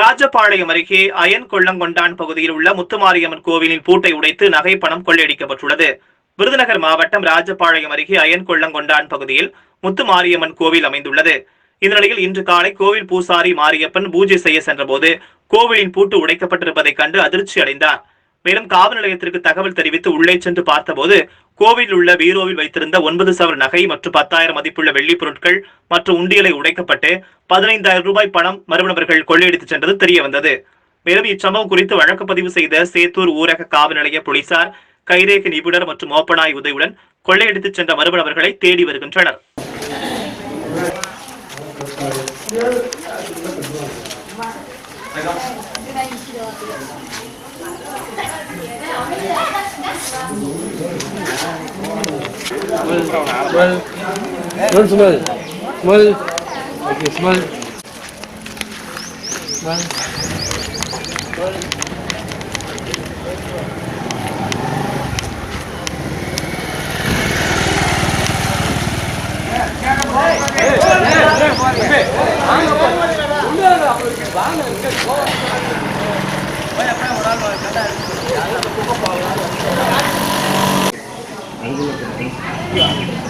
ராஜபாளையம் அருகே அயன் கொள்ளங்கொண்டான் பகுதியில் உள்ள முத்துமாரியம்மன் கோவிலின் பூட்டை உடைத்து நகை பணம் கொள்ளையடிக்கப்பட்டுள்ளது. விருதுநகர் மாவட்டம் ராஜபாளையம் அருகே அயன் கொள்ளங்கொண்டான் பகுதியில் முத்துமாரியம்மன் கோவில் அமைந்துள்ளது. இந்நிலையில் இன்று காலை கோவில் பூசாரி மாரியப்பன் பூஜை செய்ய சென்றபோது கோவிலின் பூட்டு உடைக்கப்பட்டிருப்பதைக் கண்டு அதிர்ச்சி அடைந்தார் மேலும் காவல் நிலையத்திற்கு தகவல் தெரிவித்து உள்ளே சென்று பார்த்தபோது கோவிலில் உள்ள பீரோவில் வைத்திருந்த ஒன்பது சவர் நகை மற்றும் பத்தாயிரம் மதிப்புள்ள வெள்ளிப் பொருட்கள் மற்றும் உண்டியலை உடைக்கப்பட்டு பதினைந்தாயிரம் ரூபாய் பணம் மறுநபர்கள் கொள்ளையடித்துச் கொள்ளையடித்து சென்றது தெரிய வந்தது மேலும் இச்சம்பவம் குறித்து வழக்கு பதிவு செய்த சேத்தூர் ஊரக காவல் நிலைய போலீசார் கைரேக நிபுணர் மற்றும் ஓப்பனாய் உதவியுடன் கொள்ளையடித்துச் சென்ற மர்ம தேடி வருகின்றனர். smell, don't smell, smell, okay, smell, smell. வாங்க இங்க போ 去啊。